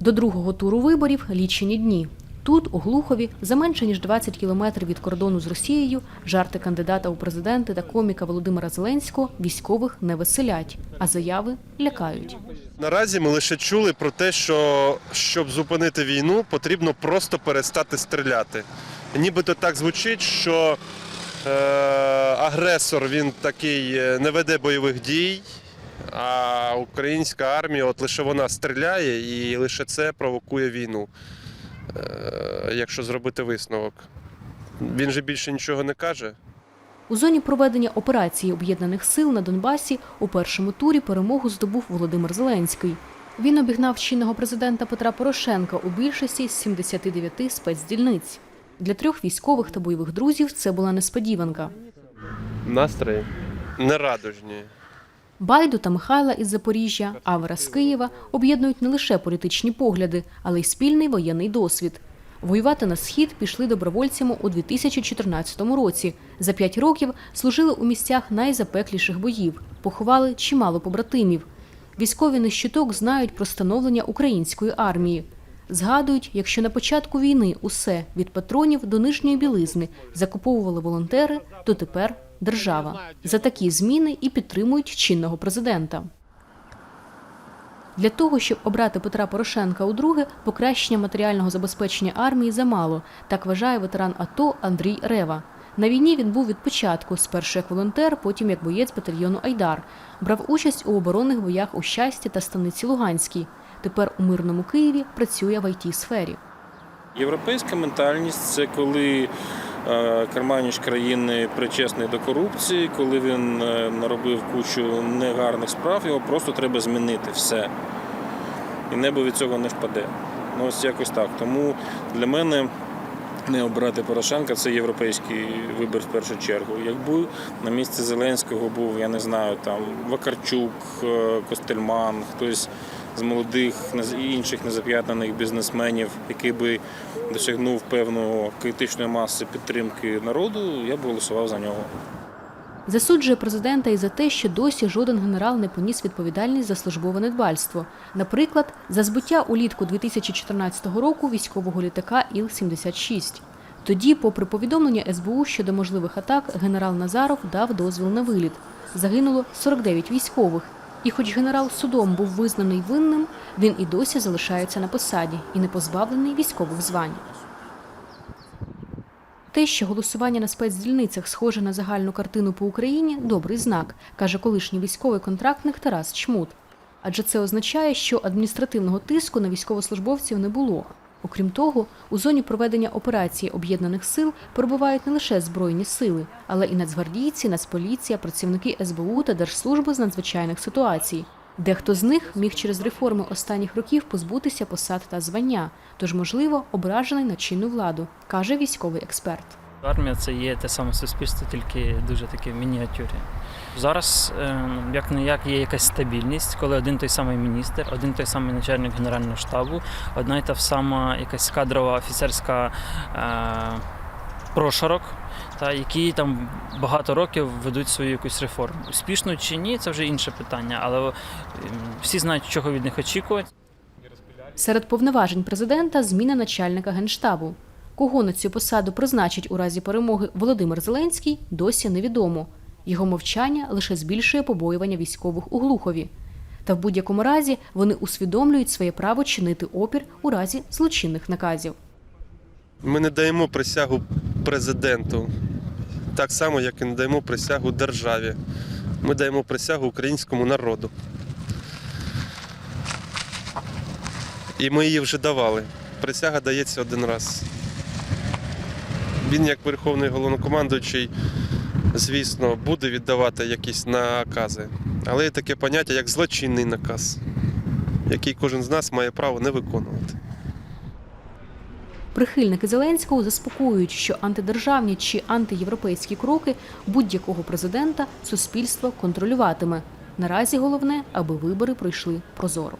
До другого туру виборів лічені дні. Тут, у Глухові, за менше ніж 20 кілометрів від кордону з Росією, жарти кандидата у президенти та коміка Володимира Зеленського військових не веселять, а заяви лякають. Наразі ми лише чули про те, що щоб зупинити війну, потрібно просто перестати стріляти. Нібито так звучить, що е, агресор він такий е, не веде бойових дій, а українська армія, от лише вона стріляє і лише це провокує війну. Е, якщо зробити висновок. Він же більше нічого не каже. У зоні проведення операції об'єднаних сил на Донбасі у першому турі перемогу здобув Володимир Зеленський. Він обігнав чинного президента Петра Порошенка у більшості з 79 спецдільниць. Для трьох військових та бойових друзів це була несподіванка. Настрої нерадужні. Байду та Михайла із Запоріжжя, Авера з Києва об'єднують не лише політичні погляди, але й спільний воєнний досвід. Воювати на схід пішли добровольцями у 2014 році. За п'ять років служили у місцях найзапекліших боїв, поховали чимало побратимів. Військові не щиток знають про становлення української армії. Згадують, якщо на початку війни усе від патронів до нижньої білизни закуповували волонтери, то тепер держава. За такі зміни і підтримують чинного президента. Для того, щоб обрати Петра Порошенка у друге, покращення матеріального забезпечення армії замало, так вважає ветеран АТО Андрій Рева. На війні він був від початку, спершу як волонтер, потім як боєць батальйону Айдар. Брав участь у оборонних боях у Щасті та станиці Луганській. Тепер у мирному Києві працює в it сфері Європейська ментальність це коли е, країни причесний до корупції, коли він е, наробив кучу негарних справ, його просто треба змінити все. І небо від цього не впаде. Ну ось якось так. Тому для мене не обирати Порошенка це європейський вибір в першу чергу. Якби на місці Зеленського був, я не знаю, там Вакарчук, е, Костельман, хтось з молодих і інших незап'ятнаних бізнесменів, який би досягнув певної критичної маси підтримки народу, я б голосував за нього. Засуджує президента і за те, що досі жоден генерал не поніс відповідальність за службове недбальство. Наприклад, за збиття улітку 2014 року військового літака Іл-76. Тоді, попри повідомлення СБУ щодо можливих атак, генерал Назаров дав дозвіл на виліт. Загинуло 49 військових. І хоч генерал судом був визнаний винним, він і досі залишається на посаді і не позбавлений військових звань. Те, що голосування на спецдільницях схоже на загальну картину по Україні, добрий знак, каже колишній військовий контрактник Тарас Чмут. Адже це означає, що адміністративного тиску на військовослужбовців не було. Окрім того, у зоні проведення операції об'єднаних сил перебувають не лише збройні сили, але і нацгвардійці, нацполіція, працівники СБУ та Держслужби з надзвичайних ситуацій. Дехто з них міг через реформи останніх років позбутися посад та звання, тож, можливо, ображений на чинну владу, каже військовий експерт. Армія це є те саме суспільство, тільки дуже таке в мініатюрі. Зараз е, як не як є якась стабільність, коли один той самий міністр, один той самий начальник генерального штабу, одна й та сама якась кадрова офіцерська е, прошарок, та які там багато років ведуть свою якусь реформу. Успішно чи ні, це вже інше питання, але е, всі знають, чого від них очікувати. Серед повноважень президента зміна начальника генштабу. Кого на цю посаду призначить у разі перемоги Володимир Зеленський, досі невідомо. Його мовчання лише збільшує побоювання військових у Глухові. Та в будь-якому разі вони усвідомлюють своє право чинити опір у разі злочинних наказів. Ми не даємо присягу президенту, так само, як і не даємо присягу державі. Ми даємо присягу українському народу. І ми її вже давали. Присяга дається один раз. Він, як верховний головнокомандуючий, звісно, буде віддавати якісь накази. Але є таке поняття, як злочинний наказ, який кожен з нас має право не виконувати. Прихильники Зеленського заспокоюють, що антидержавні чи антиєвропейські кроки будь-якого президента суспільство контролюватиме. Наразі головне, аби вибори пройшли прозоро.